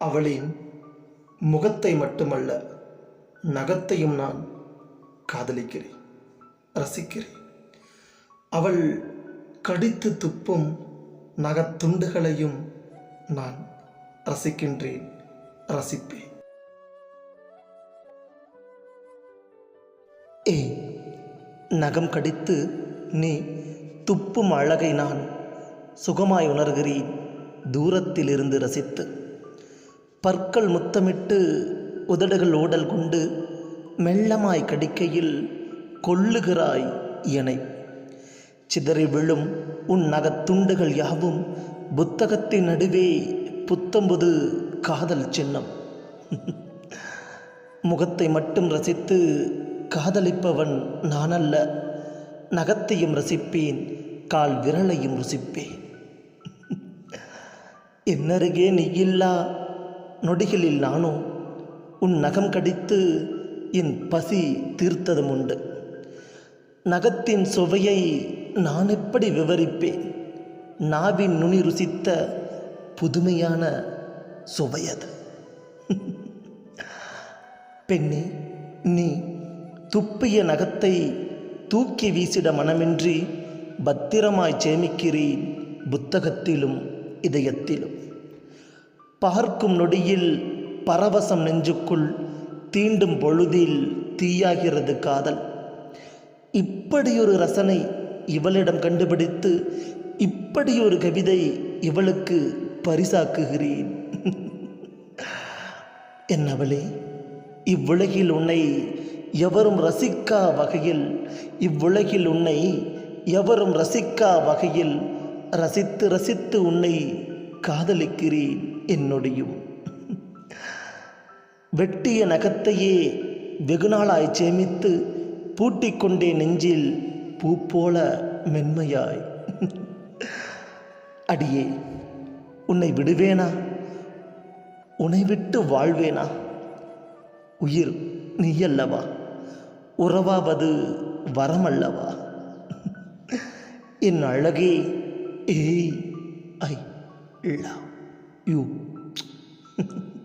அவளின் முகத்தை மட்டுமல்ல நகத்தையும் நான் காதலிக்கிறேன் ரசிக்கிறேன். அவள் கடித்து துப்பும் நகத்துண்டுகளையும் நான் ரசிக்கின்றேன் ரசிப்பேன். ஏன் நகம் கடித்து நீ துப்பும் அழகை நான் சுகமாய் உணர்கிறேன் தூரத்திலிருந்து ரசித்து. பற்கள் முத்தமிட்டு உதடுகள் ஓடல் கொண்டு மெல்லமாய் கடிக்கையில் கொள்ளுகிறாய் எனை சிதறி விழும் உன் நகத்துண்டுகள் யாவும் புத்தகத்தின் நடுவே புத்தம்புது காதல் சின்னம். முகத்தை மட்டும் ரசித்து காதலிப்பவன் நானல்ல. நகத்தையும் ரசிப்பேன் கால் விரலையும் ருசிப்பேன். என்னருகே நீ இல்லா நொடிகளில் நானும் உன் நகம் கடித்து என் பசி தீர்த்ததும் உண்டு நகத்தின் சுவையை நான் எப்படி விவரிப்பேன்? நாவின் நுனி ருசித்த புதுமையான சுவையது. பெண்ணே நீ துப்பிய நகத்தை தூக்கி வீசிட மனமின்றி பத்திரமாய் சேமிக்கிறேன் புத்தகத்திலும் இதயத்திலும். பார்க்கும் நொடியில் பரவசம் நெஞ்சுக்குள் தீண்டும் பொழுதில் தீயாகிறது காதல். இப்படியொரு ரசனை இவளிடம் கண்டுபிடித்து இப்படியொரு கவிதை இவளுக்கு பரிசாக்குகிறேன். என்னவளே இவ்வுலகில் உன்னை எவரும் ரசிக்கா வகையில் இவ்வுலகில் உன்னை எவரும் ரசிக்கா வகையில் ரசித்து ரசித்து உன்னை காதலிக்கிறேன். என்னுடையும். வெட்டிய நகத்தையே வெகுநாளாய் சேமித்து பூட்டிக்கொண்டே நெஞ்சில் பூ போல மென்மையாய். அடியே உன்னை விடுவேனா? உன்னை விட்டு வாழ்வேனா? உயிர் நீயல்லவா? உறவாவது வரமல்லவா? என் அழகே ஏய் ஐ லவ். 哟呦啧